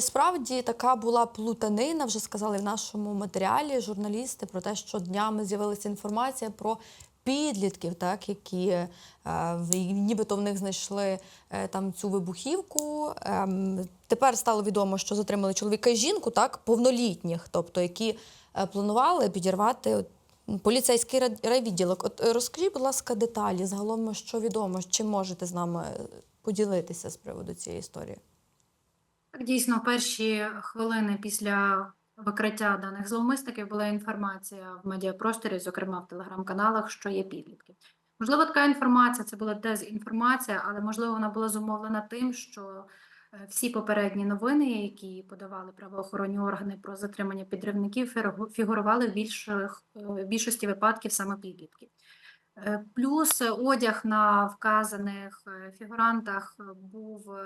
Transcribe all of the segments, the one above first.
Справді така була плутанина. Вже сказали в нашому матеріалі журналісти про те, що днями з'явилася інформація про підлітків, так які е, нібито в них знайшли е, там цю вибухівку. Ем, тепер стало відомо, що затримали чоловіка і жінку, так повнолітніх, тобто які е, планували підірвати. Поліцейський рай- райвідділок. От е, розкажіть, будь ласка, деталі загалом, що відомо, чим можете з нами е, поділитися з приводу цієї історії? Так, дійсно, перші хвилини після викриття даних зловмисників була інформація в медіапросторі, зокрема в телеграм-каналах, що є підлітки. Можливо, така інформація це була дезінформація, але можливо вона була зумовлена тим, що е, всі попередні новини, які подавали правоохоронні органи про затримання підривників, фігу- фігурували в е, більшості випадків саме підлітків. Е, Плюс е, одяг на вказаних е, фігурантах був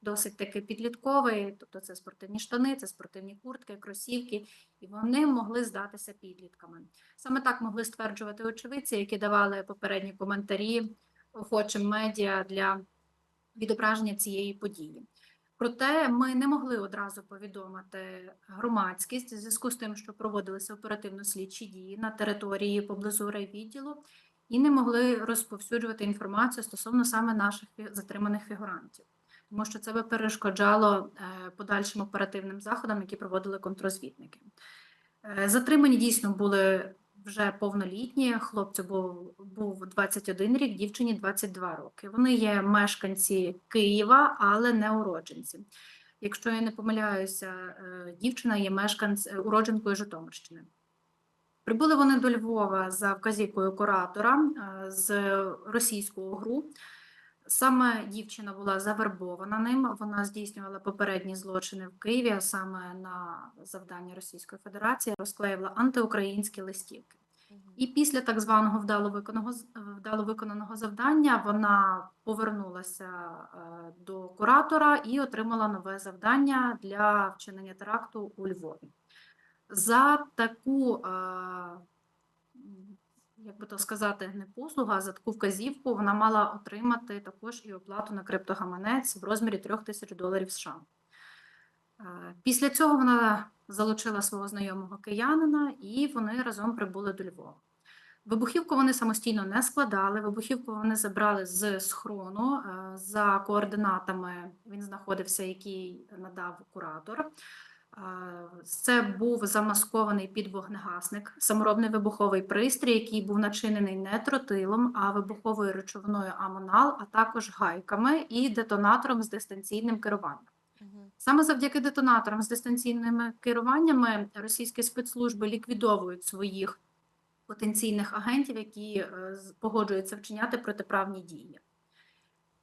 досить таки підлітковий, тобто це спортивні штани, це спортивні куртки, кросівки, і вони могли здатися підлітками. Саме так могли стверджувати очевидці, які давали попередні коментарі охочим медіа для відображення цієї події. Проте ми не могли одразу повідомити громадськість в зв'язку з тим, що проводилися оперативно-слідчі дії на території поблизу райвідділу, і не могли розповсюджувати інформацію стосовно саме наших затриманих фігурантів, тому що це би перешкоджало е, подальшим оперативним заходам, які проводили контрозвідники. Е, Затримані дійсно були вже повнолітні. Хлопцю був, був 21 рік, дівчині 22 роки. Вони є мешканці Києва, але не уродженці. Якщо я не помиляюся, е, дівчина є мешканць е, уродженкою Житомирщини. Прибули вони до Львова за вказівкою куратора е, з російського ГРУ. Саме дівчина була завербована ним. Вона здійснювала попередні злочини в Києві, а саме на завдання Російської Федерації розклеювала антиукраїнські листівки. І після так званого вдало виконаного вдало виконаного завдання вона повернулася е, до куратора і отримала нове завдання для вчинення теракту у Львові. За таку, як би то сказати, не послугу, а за таку вказівку вона мала отримати також і оплату на криптогаманець в розмірі 3 тисяч доларів США. Після цього вона залучила свого знайомого киянина, і вони разом прибули до Львова. Вибухівку вони самостійно не складали. Вибухівку вони забрали з схрону за координатами. Він знаходився, який надав куратор. Це був замаскований під вогнегасник, саморобний вибуховий пристрій, який був начинений не тротилом, а вибуховою речовиною амонал, а також гайками і детонатором з дистанційним керуванням. Саме завдяки детонаторам з дистанційними керуваннями російські спецслужби ліквідовують своїх потенційних агентів, які е, погоджуються вчиняти протиправні дії.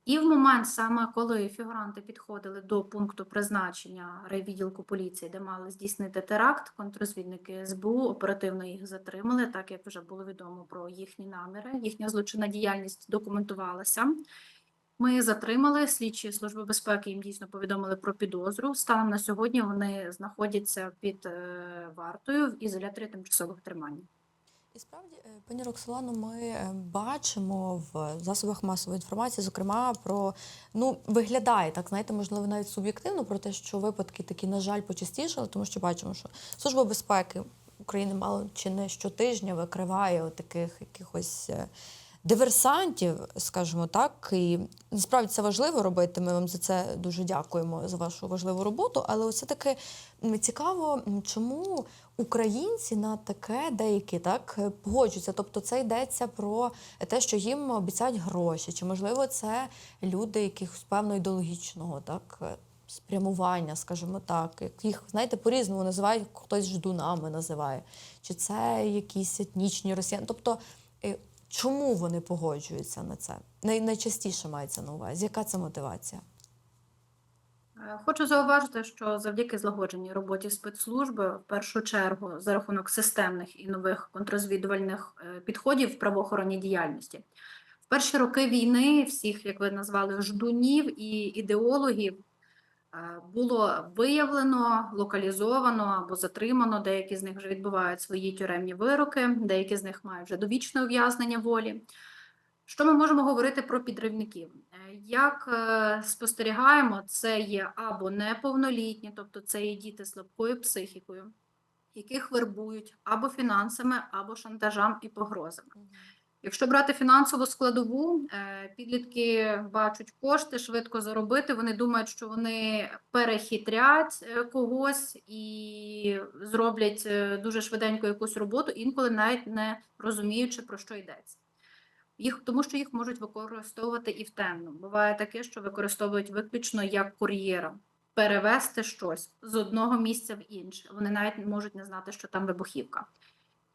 І в момент, саме коли фігуранти підходили до пункту призначення райвідділку поліції, де мали здійснити теракт, контрозвідники СБУ оперативно їх затримали, так як вже було відомо про їхні наміри. Їхня злочинна діяльність документувалася. Ми затримали слідчі служби безпеки. Їм дійсно повідомили про підозру. Станом на сьогодні вони знаходяться під е, вартою в ізоляторі тимчасового тримання. І справді, е, пані Роксолано, ми е, бачимо в засобах масової інформації, зокрема, про ну виглядає так, знаєте, можливо, навіть суб'єктивно про те, що випадки такі, на жаль, почастішали, тому що бачимо, що служба безпеки України мало чи не щотижня викриває таких якихось. Диверсантів, скажімо так, і насправді це важливо робити. Ми вам за це дуже дякуємо за вашу важливу роботу. Але все таки цікаво, чому українці на таке деякі так погоджуються. Тобто, це йдеться про те, що їм обіцяють гроші, чи можливо це люди якихось певно ідеологічного так спрямування, скажімо так, яких знаєте по-різному називають хтось ждунами називає, чи це якісь етнічні росіяни. Тобто, е, чому вони погоджуються на це? Най- найчастіше мається на увазі. Яка це мотивація? Е, Хочу зауважити, що завдяки злагодженій роботі спецслужби, в першу чергу, за рахунок системних і нових контрозвідувальних е, підходів в правоохоронній діяльності, в перші роки війни всіх, як ви назвали, ждунів і ідеологів було виявлено, локалізовано або затримано. Деякі з них вже відбувають свої тюремні вироки, деякі з них мають вже довічне ув'язнення волі. Що ми можемо говорити про підривників? Е, Як е, спостерігаємо, це є або неповнолітні, тобто це є діти слабкою психікою, яких вербують або фінансами, або шантажем і погрозами. Якщо брати фінансову складову, е, підлітки бачать кошти, швидко заробити. Вони думають, що вони перехитрять е, когось і зроблять е, дуже швиденько якусь роботу, інколи навіть не розуміючи, про що йдеться. Їх, тому що їх можуть використовувати і в темну. Буває таке, що використовують виключно як кур'єра. Перевести щось з одного місця в інше. Вони навіть можуть не знати, що там вибухівка.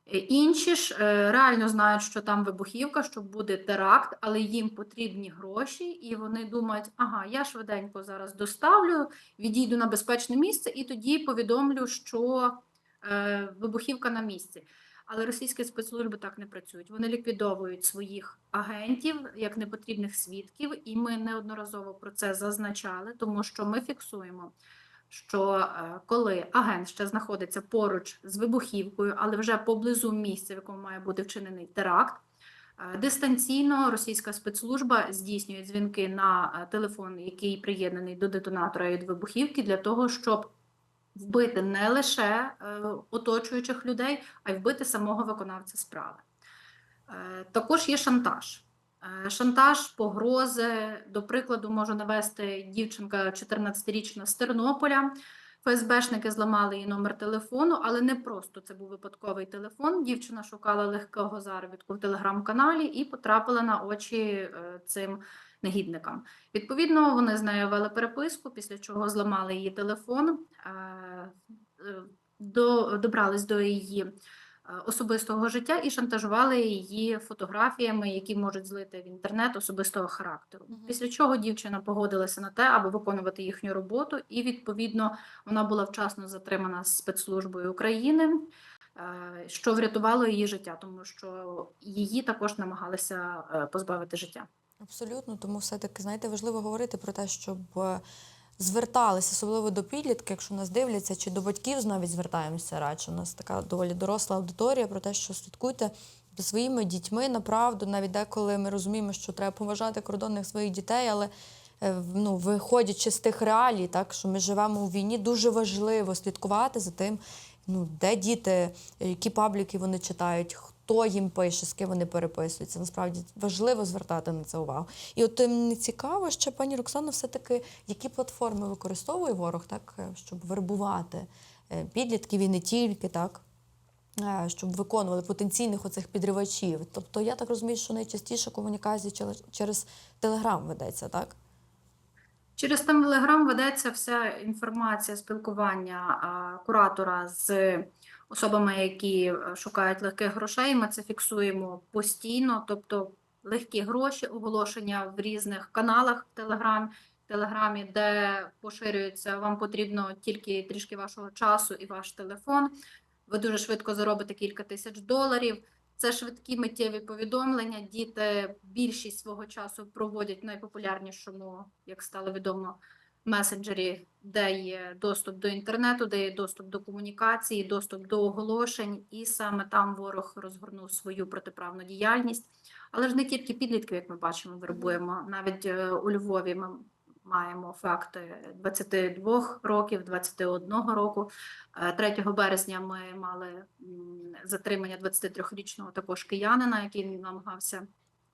Інші ж е, реально знають, що там вибухівка, що буде теракт, але їм потрібні гроші, і вони думають, ага, я швиденько зараз доставлю, відійду на безпечне місце і тоді повідомлю, що е, вибухівка на місці. Але російські спецслужби так не працюють. Вони ліквідовують своїх агентів як непотрібних свідків, і ми неодноразово про це зазначали, тому що ми фіксуємо що е, коли агент ще знаходиться поруч з вибухівкою, але вже поблизу місця, в якому має бути вчинений теракт, е, дистанційно російська спецслужба здійснює дзвінки на е, телефон, який приєднаний до детонатора від вибухівки, для того, щоб вбити не лише оточуючих людей, а й вбити самого виконавця справи. Також є шантаж. Е, Шантаж, погрози. До прикладу, можу навести дівчинка 14-річна з Тернополя. ФСБшники зламали її номер телефону, але не просто це був випадковий телефон. Дівчина шукала легкого заробітку в телеграм-каналі і потрапила на очі е, цим негідникам. Відповідно, вони з нею вели переписку, після чого зламали її телефон, е, до, добрались до її особистого життя і шантажували її фотографіями, які можуть злити в інтернет особистого характеру. Після чого дівчина погодилася на те, аби виконувати їхню роботу, і відповідно вона була вчасно затримана спецслужбою України. е, Що врятувало її життя, тому що її також намагалися е, позбавити життя. Абсолютно, тому все-таки, знаєте, важливо говорити про те, щоб е, зверталися, особливо до підлітків, якщо нас дивляться, чи до батьків навіть звертаємося радше. У нас така доволі доросла аудиторія про те, що слідкуйте за своїми дітьми направду, навіть деколи ми розуміємо, що треба поважати кордонних своїх дітей, але е, ну, виходячи з тих реалій, так що ми живемо у війні, дуже важливо слідкувати за тим, ну, де діти, які пабліки вони читають, хто їм пише, з ким вони переписуються. Насправді важливо звертати на це увагу. І от ем, мені цікаво, ще пані Роксана, все-таки які платформи використовує ворог, так, е, щоб вербувати е, підлітків і не тільки, так. е, Щоб виконували потенційних оцих підривачів. Тобто я так розумію, що найчастіше комунікація через Телеграм ведеться, так? Через Телеграм ведеться вся інформація спілкування а, куратора з особами, які е, шукають легких грошей. Ми це фіксуємо постійно, тобто легкі гроші, оголошення в різних каналах в Телеграм, Телеграмі, де поширюється, вам потрібно тільки трішки вашого часу і ваш телефон. Ви дуже швидко заробите кілька тисяч доларів. Це швидкі миттєві повідомлення. Діти більшість свого часу проводять найпопулярнішому, як стало відомо, месенджері, де є доступ до інтернету, де є доступ до комунікації, доступ до оголошень, і саме там ворог розгорнув свою протиправну діяльність. Але ж не тільки підлітків, як ми бачимо, вербуємо. Навіть е, у Львові ми маємо факти 22 років, 21 року. Е, 3 березня ми мали затримання 23-річного також киянина, який намагався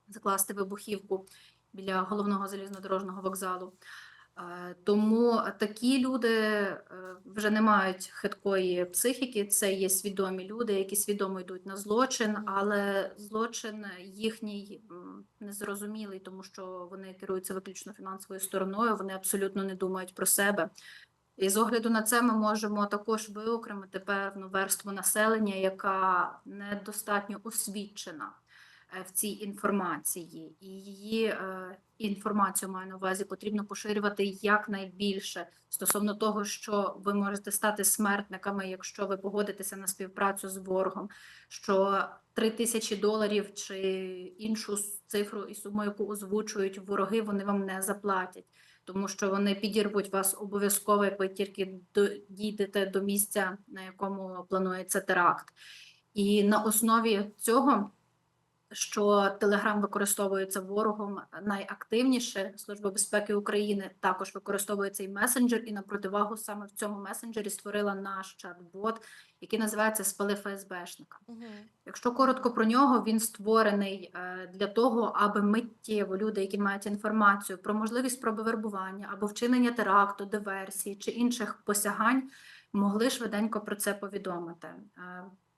закласти вибухівку біля головного залізнодорожного вокзалу. Е, Тому такі люди е, вже не мають хиткої психіки, це є свідомі люди, які свідомо йдуть на злочин, але злочин їхній незрозумілий, тому що вони керуються виключно фінансовою стороною, вони абсолютно не думають про себе. І з огляду на це ми можемо також виокремити певну верству населення, яка недостатньо освічена в цій інформації, і її е, інформацію маю на увазі потрібно поширювати якнайбільше стосовно того, що ви можете стати смертниками, якщо ви погодитеся на співпрацю з ворогом, що 3 тисячі доларів чи іншу цифру і суму, яку озвучують вороги, вони вам не заплатять. Тому що вони підірвуть вас обов'язково, як ви тільки дійдете до місця, на якому планується теракт. І на основі цього що Телеграм використовується ворогом найактивніше. Служба безпеки України також використовує цей месенджер, і на противагу саме в цьому месенджері створила наш чат-бот, який називається Спали ФСБшника. Якщо коротко про нього, він створений е, для того, аби миттєво люди, які мають інформацію про можливість спроби вербування або вчинення теракту, диверсії чи інших посягань, могли швиденько про це повідомити.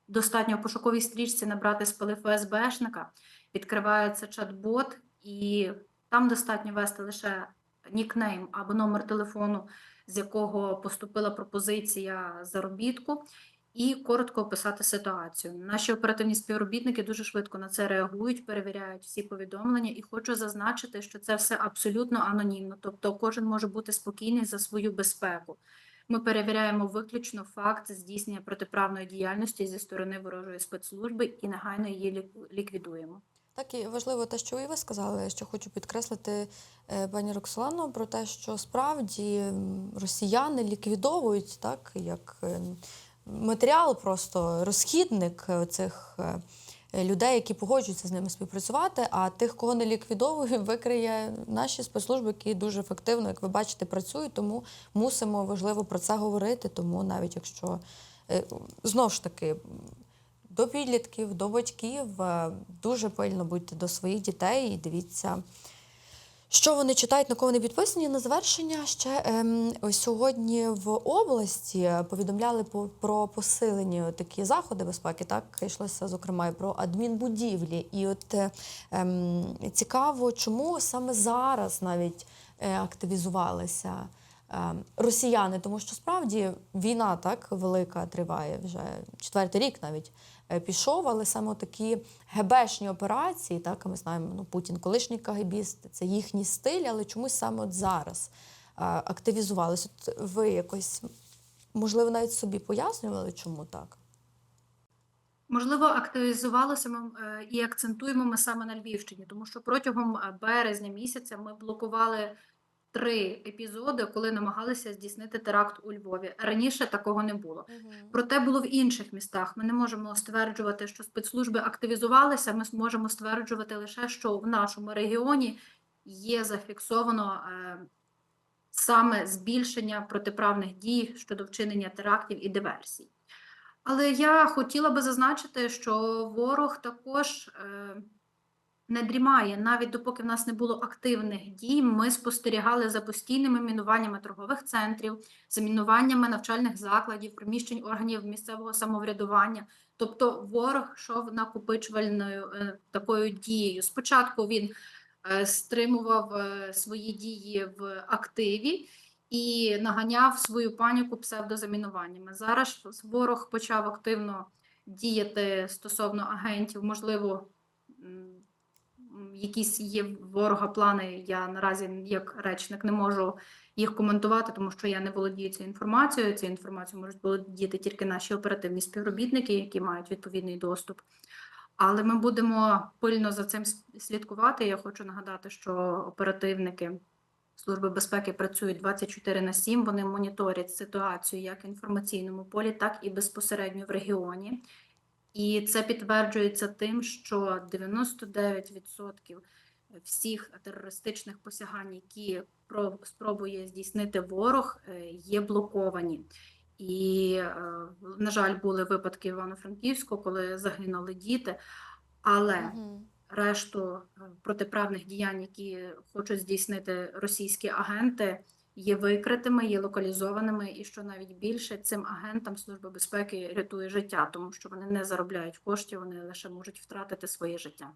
Достатньо в пошуковій стрічці набрати спали ФСБшника, відкривається чат-бот, і там достатньо ввести лише нікнейм або номер телефону, з якого поступила пропозиція заробітку, і коротко описати ситуацію. Наші оперативні співробітники дуже швидко на це реагують, перевіряють всі повідомлення, і хочу зазначити, що це все абсолютно анонімно, тобто кожен може бути спокійний за свою безпеку. Ми перевіряємо виключно факт здійснення протиправної діяльності зі сторони ворожої спецслужби і негайно її ліквідуємо. Так і важливо те, що і ви сказали, що хочу підкреслити е, пані Роксолано про те, що справді росіяни ліквідовують так, як е, матеріал, просто розхідник е, цих е, людей, які погоджуються з ними співпрацювати. А тих, кого не ліквідовує, викриє наші спецслужби, які дуже ефективно, як ви бачите, працюють. Тому мусимо важливо про це говорити. Тому навіть якщо знову ж таки до підлітків, до батьків е, дуже пильно будьте до своїх дітей і дивіться, що вони читають, на кого вони підписані. На завершення ще ем, сьогодні в області повідомляли по- про посилені такі заходи безпеки. Так йшлося зокрема і про адмінбудівлі. І от е, ем, цікаво, чому саме зараз навіть е, активізувалися е, росіяни, тому що справді війна так велика триває вже четвертий рік навіть пішов, але саме такі ГБшні операції, так ми знаємо, ну Путін колишній КГБіст, це їхній стиль, але чомусь саме от зараз е, активізувалися. От ви якось можливо навіть собі пояснювали, чому так? Можливо, активізувалося ми е, і акцентуємо ми саме на Львівщині, тому що протягом е, березня місяця ми блокували три епізоди, коли намагалися здійснити теракт у Львові. Раніше такого не було. Проте було в інших містах. Ми не можемо стверджувати, що спецслужби активізувалися. Ми можемо стверджувати лише, що в нашому регіоні є зафіксовано е, саме збільшення протиправних дій щодо вчинення терактів і диверсій. Але я хотіла би зазначити, що ворог також е, не дрімає. Навіть допоки в нас не було активних дій, ми спостерігали за постійними мінуваннями торгових центрів, за мінуваннями навчальних закладів, приміщень органів місцевого самоврядування. Тобто ворог йшов накопичувальною е, такою дією. Спочатку він е, стримував е, свої дії в активі і наганяв свою паніку псевдозамінуваннями. Зараз ворог почав активно діяти стосовно агентів. Можливо, якісь є ворога плани. Я наразі як речник не можу їх коментувати, тому що я не володію цією інформацією. Цією інформацією можуть володіти тільки наші оперативні співробітники, які мають відповідний доступ. Але ми будемо пильно за цим слідкувати. Я хочу нагадати, що оперативники Служби безпеки працюють 24 на 7, вони моніторять ситуацію як в інформаційному полі, так і безпосередньо в регіоні. І це підтверджується тим, що 99% всіх терористичних посягань, які про- спробує здійснити ворог, е, є блоковані. І, е, на жаль, були випадки Івано-Франківську, коли загинули діти. Але Мгм. решту е, протиправних діянь, які хочуть здійснити російські агенти, є викритими, є локалізованими, і що навіть більше цим агентам служби безпеки рятує життя, тому що вони не заробляють коштів, вони лише можуть втратити своє життя.